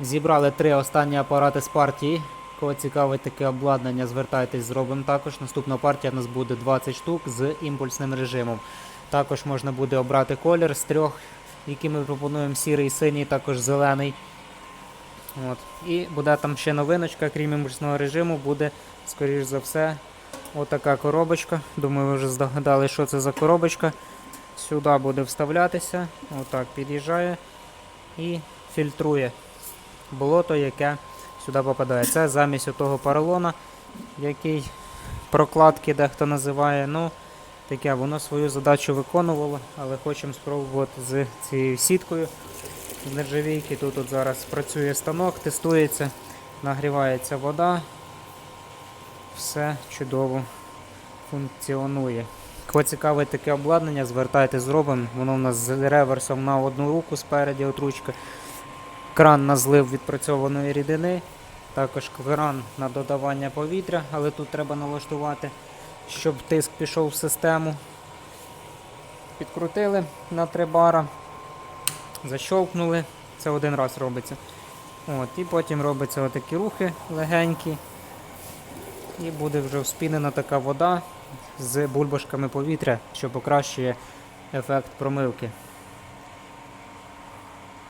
Зібрали три останні апарати з партії. Кого цікавить таке обладнання, звертайтесь, зробимо також. Наступна партія у нас буде 20 штук з імпульсним режимом. Також можна буде обрати колір з трьох, які ми пропонуємо: сірий, синій, також зелений. От. І буде там ще новиночка, крім імпульсного режиму, буде, скоріш за все, отака коробочка. Думаю, ви вже здогадали, що це за коробочка. Сюди буде вставлятися, отак під'їжджає і фільтрує болото, яке сюди попадає. Це замість того поролона, який прокладки дехто називає. Ну, таке, воно свою задачу виконувало, але хочемо спробувати з цією сіткою з нержавійки. Тут от зараз працює станок, тестується, нагрівається вода. Все чудово функціонує. Кого цікавить таке обладнання, звертайтесь, зробимо. Воно в нас з реверсом на одну руку спереді, от ручка. Кран на злив відпрацьованої рідини. Також кран на додавання повітря, але тут треба налаштувати, щоб тиск пішов в систему. Підкрутили на 3 бара, защовкнули. Це один раз робиться. От, і потім робиться отакі рухи легенькі. І буде вже вспінена така вода з бульбашками повітря, що покращує ефект промивки.